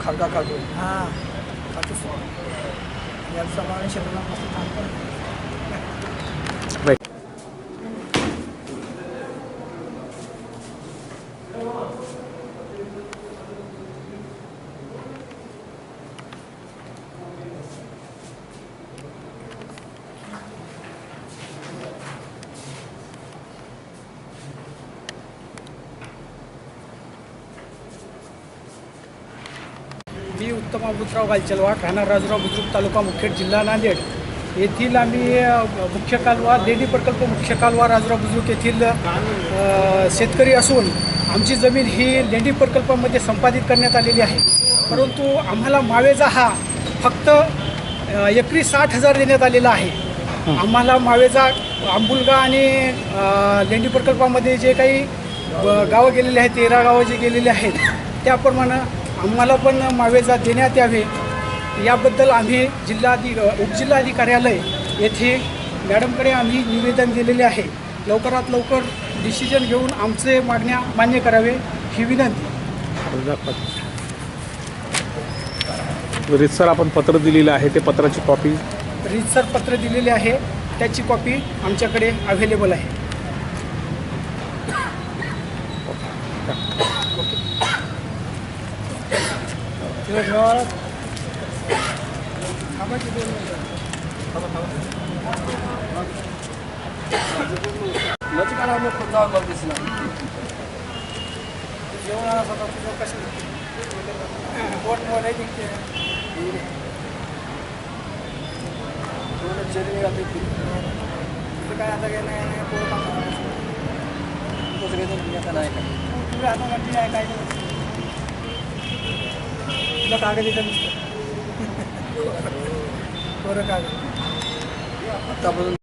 खातो. हां. खातोच याचा मागणी शरीराला मस्त थांबतो. मी उत्तम अमृतराव गालचलवा ठाणार राजुराव बुद्रुक तालुका मुखेड जिल्हा नांदेड. येथील आम्ही मुख्य कालवा लेणी प्रकल्प मुख्य कालवा राजुराव बुद्रुक येथील शेतकरी असून आमची जमीन ही लेंडी प्रकल्पामध्ये संपादित करण्यात आलेली आहे. परंतु आम्हाला मावेजा हा फक्त एकरी साठ हजार देण्यात आलेला आहे. आम्हाला मावेजा आंबुलगा आणि लेंडी प्रकल्पामध्ये जे काही गावं गेलेले आहेत तेरा गावं जे गेलेले आहेत त्याप्रमाणे आम्हाला पण मावेजा देण्यात यावे. याबद्दल आम्ही जिल्हाधि उपजिल्हाधिकार्यालय येथे मॅडमकडे आम्ही निवेदन दिलेले आहे. लवकरात लवकर डिसिजन घेऊन आमचे मागण्या मान्य करावे ही विनंती. रितसर आपण पत्र दिलेलं आहे ते पत्राची कॉपी रीतसर पत्र दिलेले आहे त्याची कॉपी आमच्याकडे अवेलेबल आहे. からもこだわるですな。Yoğun arasında çok kaşın. Bort mu ne dikti? Bunu çeliğe atıp. Bu kadar da gene ne bu kadar. Bu kadar da gene ne kadar. Bu kadar da gene ne kadar. तुला कागद येतं नुसतं. बरं कागद. आतापासून